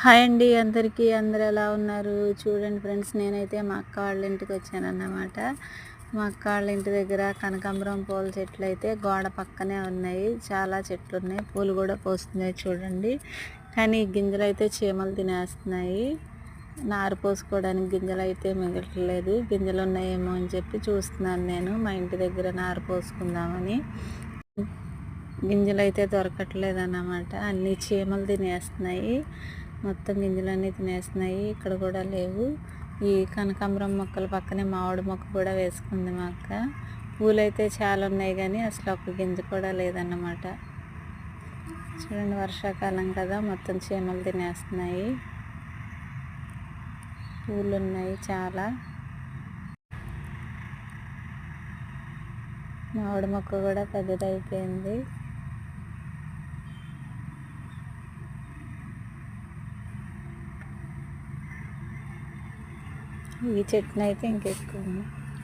Hi అండి అందరికీ. అందరు ఎలా ఉన్నారు? చూడండి ఫ్రెండ్స్ నేనైతే మా అక్క వాళ్ళ ఇంటికి వచ్చాను అన్నమాట మా అక్క వాళ్ళ ఇంటి దగ్గర కనకాంబరం పూల చెట్లు అయితే గోడ పక్కనే ఉన్నాయి. చాలా చెట్లు ఉన్నాయి పూలు కూడా పోస్తున్నాయి చూడండి. కానీ గింజలు అయితే చీమలు తినేస్తున్నాయి. నారు పోసుకోవడానికి గింజలు అయితే మిగలట్లేదు. గింజలు ఉన్నాయేమో అని చెప్పి చూస్తున్నాను నేను. మా ఇంటి దగ్గర నారు పోసుకుందామని. గింజలు అయితే దొరకట్లేదు అన్నమాట. అన్నీ చీమలు తినేస్తున్నాయి. మొత్తం గింజలన్నీ తినేస్తున్నాయి. ఇక్కడ కూడా లేవు. ఈ కనకాంబరం మొక్కల పక్కనే మామిడి మొక్క కూడా వేసుకుంది మా అక్క. పూలు అయితే చాలా ఉన్నాయి కానీ అసలు ఒక గింజ కూడా లేదన్నమాట. చూడండి వర్షాకాలం కదా మొత్తం చీమలు తినేస్తున్నాయి. పూలు ఉన్నాయి చాలా. మామిడి మొక్క కూడా పెద్దదైపోయింది. ఈ చెట్టునైతే ఇంకెక్కువ